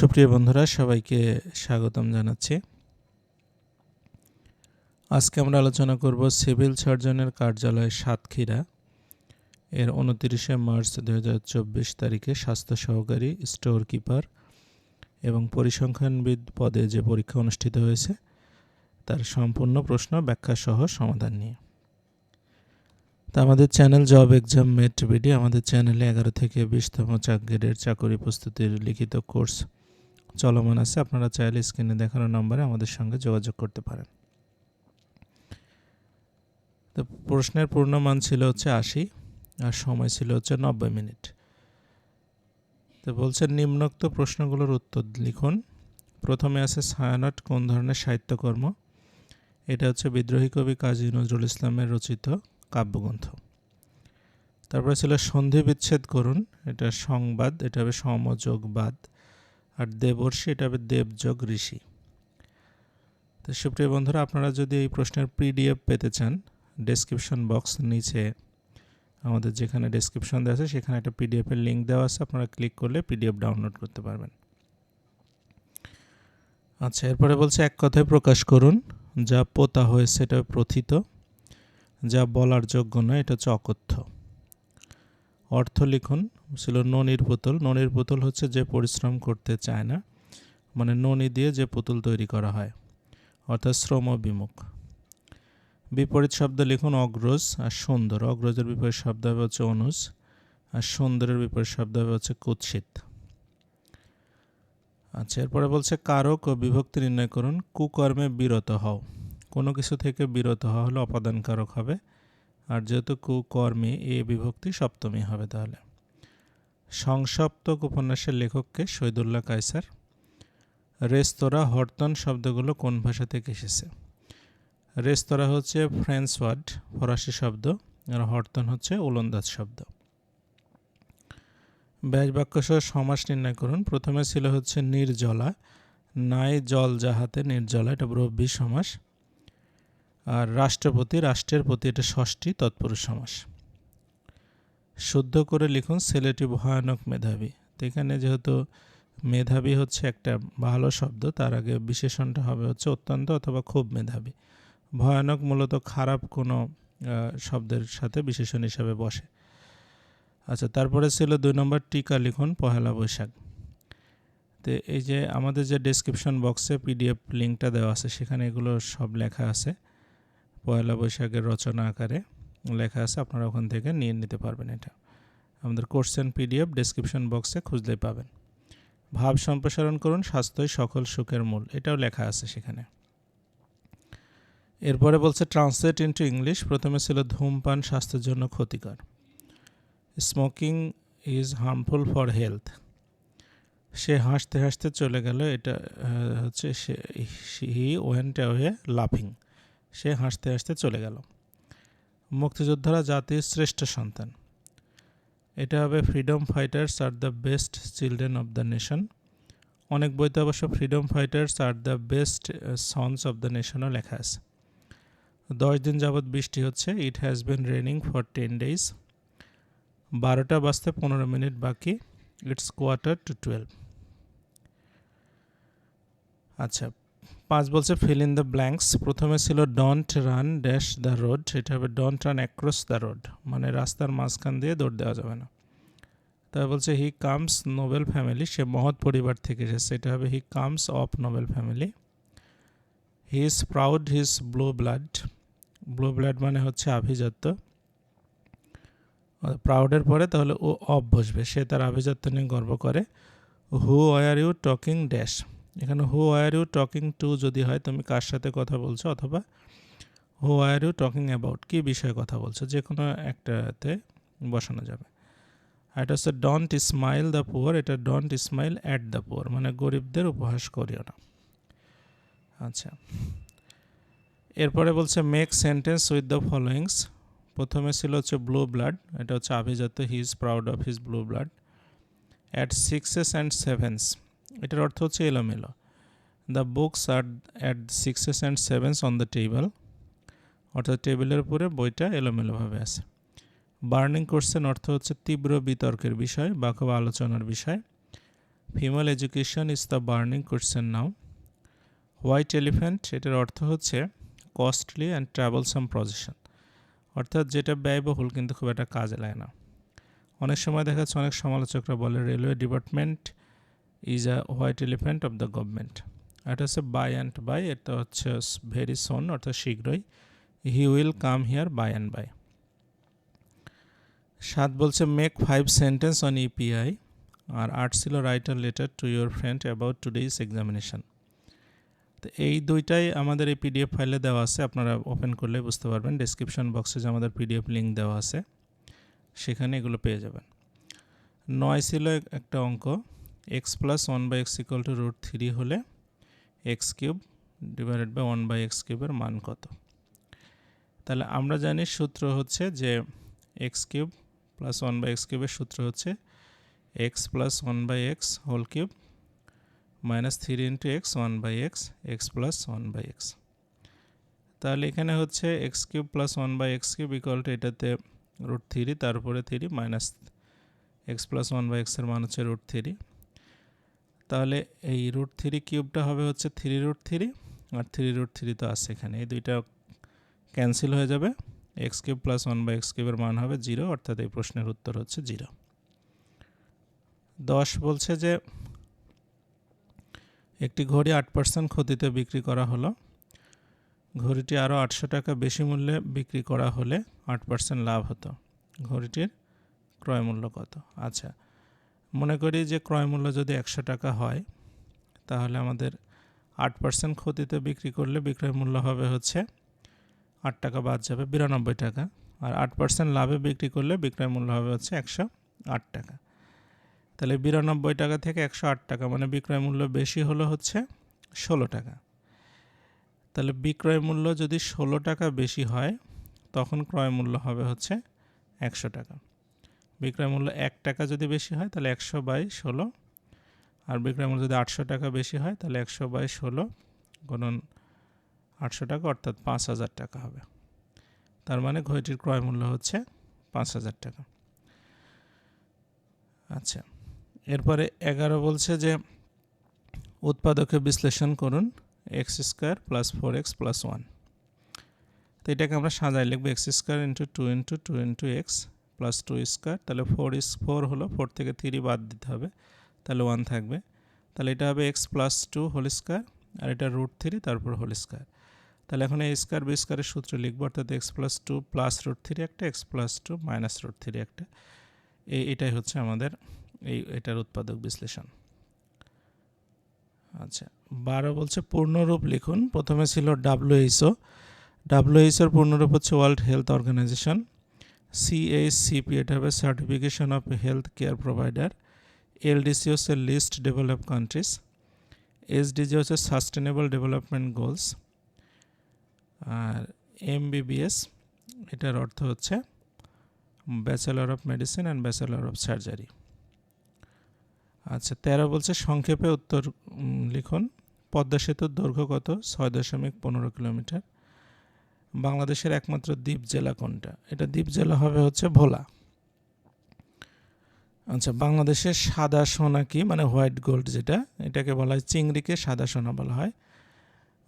সুপ্রিয় বন্ধুরা, সবাইকে স্বাগতম জানাচ্ছি। আজকে আমরা আলোচনা করব সিভিল সার্জনের কার্যালয় সাতক্ষীরা। এর উনতিরিশে মার্চ দু হাজার চব্বিশ তারিখে স্বাস্থ্য সহকারী, স্টোর কিপার এবং পরিসংখ্যানবিদ পদে যে পরীক্ষা অনুষ্ঠিত হয়েছে, তার সম্পূর্ণ প্রশ্ন ব্যাখ্যা সহ সমাধান নিয়ে। তা আমাদের channel job exam mate B D, আমাদের চ্যানেলে এগারো থেকে বিশতম চাকরির চাকরি প্রস্তুতির লিখিত কোর্স চলমান আছে, আপনারা চাইলে স্ক্রিনে দেখানো নম্বরে আমাদের সঙ্গে যোগাযোগ করতে পারেন। তো প্রশ্নের পূর্ণ মান ছিল হচ্ছে আশি, আর সময় ছিল হচ্ছে নব্বই মিনিট। তো বলছে, নিম্নোক্ত প্রশ্নগুলোর উত্তর লিখুন। প্রথমে আছে ছায়ানট কোন ধরনের সাহিত্যকর্ম? এটা হচ্ছে বিদ্রোহী কবি কাজী নজরুল ইসলামের রচিত কাব্যগ্রন্থ। তারপরে ছিল, সন্ধি বিচ্ছেদ করুন, এটা সংবাদ, এটা হবে সমযোগবাদ। আর দেবর্ষি এটা হবে দেবযোগ ঋষি। তো সুপ্রিয় বন্ধুরা, আপনারা যদি এই প্রশ্নের পিডিএফ পেতে চান ডেসক্রিপশন বক্স নিচে আমাদের যেখানে ডেসক্রিপশন দেওয়া আছে, সেখানে একটা পিডিএফের লিঙ্ক দেওয়া আছে, আপনারা ক্লিক করলে পিডিএফ ডাউনলোড করতে পারবেন। আচ্ছা এরপরে বলছে, এক কথায় প্রকাশ করুন, যা পোতা হয়েছে এটা প্রথিত, যা বলার যোগ্য নয়, এটা হচ্ছে অকথ্য। অর্থ লিখুন ছিল ননির পুতুল। ননির পুতুল হচ্ছে যে পরিশ্রম করতে চায় না মানে ননি দিয়ে যে পুতুল তৈরি করা হয়, অর্থাৎ শ্রম বিমুখ। বিপরীত শব্দ লিখুন অগ্রজ আর সুন্দর। অগ্রজের বিপরীত শব্দ হবে হচ্ছে অনুজ আর সুন্দরের বিপরীত শব্দ হবে হচ্ছে কুৎসিত। আচ্ছা এরপরে বলছে কারক ও বিভক্তি নির্ণয় করুন। কুকর্মে বিরত হও। কোনো কিছু থেকে বিরত হওয়া হলে অপাদান কারক হবে। আর যেহেতু কুকর্মে এ বিভক্তি সপ্তমী হবে তাহলে। সংসপ্তক উপন্যাসের লেখককে শহীদুল্লাহ কায়সার। রেস্তোরাঁ হরতন শব্দগুলো কোন ভাষা থেকে এসেছে? রেস্তোরাঁ হচ্ছে ফ্রেঞ্চ ওয়ার্ড, ফরাসি শব্দ, আর হরতন হচ্ছে ওলন্দাজ শব্দ। ব্যাস বাক্য সহ সমাস নির্ণয় করুন। প্রথমে ছিল হচ্ছে নির্জলা, নাই জল যাহাতে নির্জলা, এটা ব্রহ্মী সমাস। আর রাষ্ট্রপতি, রাষ্ট্রের প্রতি এটা ষষ্ঠী, তৎপুরুষ সমাস। শুদ্ধ করে লিখুন ছেলেটি ভয়ানক মেধাবী। তো এখানে যেহেতু মেধাবী হচ্ছে একটা ভালো শব্দ, তার আগে বিশেষণটা হবে হচ্ছে অত্যন্ত অথবা খুব মেধাবী। ভয়ানক মূলত খারাপ কোনো শব্দের সাথে বিশেষণ হিসাবে বসে। আচ্ছা তারপরে ছিল দুই নম্বর টিকা লিখুন, পহেলা বৈশাখ। তো এই যে আমাদের যে ডেসক্রিপশন বক্সে পিডিএফ লিঙ্কটা দেওয়া আছে, সেখানে এগুলো সব লেখা আছে পয়লা বৈশাখের রচনা আকারে। লেখা আছে, আপনারা ওখান থেকে নিয়ে নিতে পারবেন এটা। আমাদের কোর্সেন পিডিএফ ডেসক্রিপশন বক্সে খুঁজলেই পাবেন। ভাব সম্প্রসারণ করুন, স্বাস্থ্যই সকল সুখের মূল, এটাও লেখা আছে সেখানে। এরপরে বলছে ট্রান্সলেট ইন্টু ইংলিশ প্রথমে ছিল ধূমপান, স্বাস্থ্যের জন্য ক্ষতিকর। Smoking is harmful for health সে হাসতে হাসতে চলে গেল, এটা হচ্ছে সে, হি ওয়েন্ট অ্যাওয়ে লাফিং সে হাসতে হাসতে চলে গেল। মুক্তিযোদ্ধারা জাতির শ্রেষ্ঠ সন্তান। এটা হবে freedom fighters are the best children of the nation অনেক বইতে অবশ্য freedom fighters are the best sons of the নেশনও লেখা আছে। দশ দিন যাবৎ বৃষ্টি হচ্ছে it has been raining for ten days বারোটা বাজতে পনেরো মিনিট বাকি ইটস কোয়ার্টার টু টুয়েলভ আচ্ছা পাঁচ বলছে ফিল ইন দ্য ব্ল্যাঙ্কস প্রথমে ছিল don't run dash the road এটা হবে don't run across the road মানে রাস্তার মাঝখান দিয়ে দৌড় দেওয়া যাবে না। তারপর বলছে হি কামস নোবেল ফ্যামিলি সে মহৎ পরিবার থেকে এসেছে, এটা হবে he comes of noble family he is proud his blue blood blue blood মানে হচ্ছে আভিজাত্য। প্রাউডের পরে তাহলে ও অফ বসবে, সে তার আভিজাত্য নিয়ে গর্ব করে। Who are you talking dash এখানে who are you talking to যদি হয়, তুমি কার সাথে কথা বলছো অথবা who are you talking about কী বিষয়ে কথা বলছো যে কোনো একটাতে বসানো যাবে। আর এটা হচ্ছে ডন্ট স্মাইল দ্য পুয়ার এটা don't smile at the poor মানে গরিবদের উপহাস করিও না। আচ্ছা। এরপরে বলছে make sentence with the followings প্রথমে ছিল হচ্ছে ব্লু ব্লাড এটা হচ্ছে আভিজাত he is proud of his blue blood at sixes and sevens এটার অর্থ হচ্ছে এলোমেলো। The books are at sixes and sevens on the table অর্থাৎ টেবিলের উপরে বইটা এলোমেলোভাবে আছে। বার্নিং কোশ্চেন অর্থ হচ্ছে তীব্র বিতর্কের বিষয়, বা খুব আলোচনার বিষয়। Female education is the burning question now white elephant এটার অর্থ হচ্ছে কস্টলি অ্যান্ড ট্রাভেলসাম প্রজেশন অর্থাৎ যেটা ব্যয়বহুল কিন্তু খুব একটা কাজে লাগে না। অনেক সময় দেখা যাচ্ছে, অনেক সমালোচকরা বলে railway department is a white elephant of the government এটা হচ্ছে বাই অ্যান্ড বাই এটা হচ্ছে ভেরি সোন অর্থাৎ শীঘ্রই he will come here by and by সাত বলছে make five sentence on EPI আর আট ছিল write a letter to your friend about today's examination তো এই দুইটাই আমাদের এই পিডিএফ ফাইলে দেওয়া আছে, আপনারা ওপেন করলে বুঝতে পারবেন। ডিসক্রিপশন বক্সে যে আমাদের পিডিএফ লিঙ্ক দেওয়া আছে, সেখানে এগুলো পেয়ে যাবেন। নয় ছিল একটা অঙ্ক x plus one by x equal to root three হলে x cube divided by one by x কিউবের মান কত? তাহলে আমরা জানি সূত্র হচ্ছে যে x cube plus one by x কিউবের সূত্র হচ্ছে x plus one by x whole cube minus three into x one by x x plus one by x তাহলে এখানে হচ্ছে x cube plus one by x cube equal to এটাতে root three তারপরে three minus x plus one by এক্সের মান হচ্ছে root three তাহলে এই রুট থ্রি কিউবটা হবে হচ্ছে থ্রি রুট থ্রি আর থ্রি রুট থ্রি তো আছে এখানে। এই দুইটা ক্যান্সেল হয়ে যাবে। X cube plus one by x কিউবের মান হবে জিরো অর্থাৎ এই প্রশ্নের উত্তর হচ্ছে জিরো দশ বলছে যে একটি ঘড়ি আট পার্সেন্ট ক্ষতিতে বিক্রি করা হলো। ঘড়িটি আরও আটশো টাকা বেশি মূল্যে বিক্রি করা হলে আট পার্সেন্ট লাভ হতো। ঘড়িটির ক্রয় মূল্য কত? আচ্ছা মনে করি যে ক্রয় মূল্য যদি একশো টাকা হয়, তাহলে আমাদের আট পার্সেন্ট ক্ষতিতে বিক্রি করলে বিক্রয় মূল্য হবে হচ্ছে আট টাকা বাদ যাবে বিরানব্বই টাকা। আর আট পার্সেন্ট লাভে বিক্রি করলে বিক্রয় মূল্য হবে হচ্ছে একশো আট টাকা। তাহলে বিরানব্বই টাকা থেকে একশো আট টাকা মানে বিক্রয় মূল্য বেশি হলো হচ্ছে ষোলো টাকা। তাহলে বিক্রয় মূল্য যদি ষোলো টাকা বেশি হয়, তখন ক্রয় মূল্য হবে হচ্ছে একশো টাকা। বিক্রয় মূল্য এক টাকা যদি বেশি হয়, তাহলে একশো বাই ষোলো। আর বিক্রয় মূল্য যদি আটশো টাকা বেশি হয়, তাহলে একশো বাই ষোলো গুণন আটশো টাকা, অর্থাৎ পাঁচ হাজার টাকা হবে। তার মানে ঘড়িটির ক্রয় মূল্য হচ্ছে পাঁচ হাজার টাকা। আচ্ছা এরপরে এগারো বলছে যে উৎপাদকে বিশ্লেষণ করুন x square plus four x plus one তো এটাকে আমরা সাজাই লিখব x square into two into two into x plus two square তাহলে ফোর ইস ফোর হলো ফোর থেকে থ্রি বাদ দিতে হবে, তাহলে ওয়ান থাকবে। তাহলে এটা হবে x plus two whole square আর এটা রুট থ্রি তারপর হোল স্কোয়ার তাহলে এখন এই স্কোয়ার বি স্কোয়ারের সূত্র লিখব, অর্থাৎ x plus two plus root three একটা x plus two minus root three একটা। এই এটাই হচ্ছে আমাদের এই, এটার উৎপাদক বিশ্লেষণ। আচ্ছা বারো বলছে পূর্ণরূপ লিখুন। প্রথমে ছিল ডাব্লিউএইচও ডাব্লিউএইচওর পূর্ণরূপ হচ্ছে ওয়ার্ল্ড হেলথ অর্গানাইজেশন সিএইচসিপি এটা হবে certification of health care provider LDC হচ্ছে লিস্ট ডেভেলপ কান্ট্রিজ এসডিজি হচ্ছে সাস্টেনেবল ডেভেলপমেন্ট গোলস আর এমবিবিএস এটার অর্থ হচ্ছে bachelor of medicine and bachelor of surgery আচ্ছা তেরো বলছে, সংক্ষেপে উত্তর লিখুন। পদ্মা সেতুর দৈর্ঘ্য কত? ছয় দশমিক পনেরো কিলোমিটার। বাংলাদেশের একমাত্র দ্বীপ জেলা কোনটা? এটা দ্বীপ জেলা হবে হচ্ছে ভোলা। আচ্ছা বাংলাদেশের সাদা সোনা কি? মানে হোয়াইট গোল্ড যেটা, এটাকে বলা হয় চিংড়িকে সাদা সোনা বলা হয়।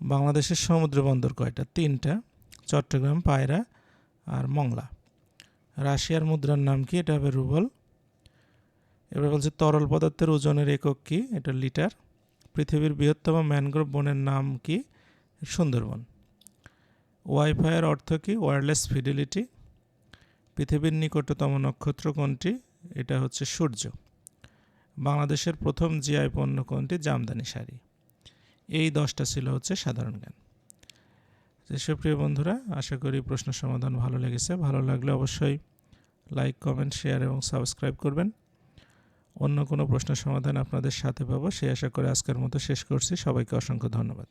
বাংলাদেশের সমুদ্র বন্দর কয়টা? তিনটা, চট্টগ্রাম, পায়রা আর মংলা। রাশিয়ার মুদ্রার নাম কি? এটা হবে রুবল। এবার বলছে তরল পদার্থের ওজনের একক কি? এটা লিটার। পৃথিবীর বৃহত্তম ম্যানগ্রোভ বনের নাম কি? সুন্দরবন। ওয়াইফাইয়ের অর্থ কি? ওয়্যারলেস ফিডিলিটি পৃথিবীর নিকটতম নক্ষত্র কোনটি? এটা হচ্ছে সূর্য। বাংলাদেশের প্রথম জিআই পণ্য কোনটি? জামদানি শাড়ি। এই দশটা ছিল হচ্ছে সাধারণ জ্ঞান। সুপ্রিয় বন্ধুরা, আশা করি প্রশ্ন সমাধান ভালো লেগেছে। ভালো লাগলে অবশ্যই লাইক কমেন্ট শেয়ার এবং সাবস্ক্রাইব করবেন। অন্য কোনো প্রশ্ন সমাধান আপনাদের সাথে পাবো। সেই আশা করে আজকের মতো শেষ করছি। সবাইকে অসংখ্য ধন্যবাদ।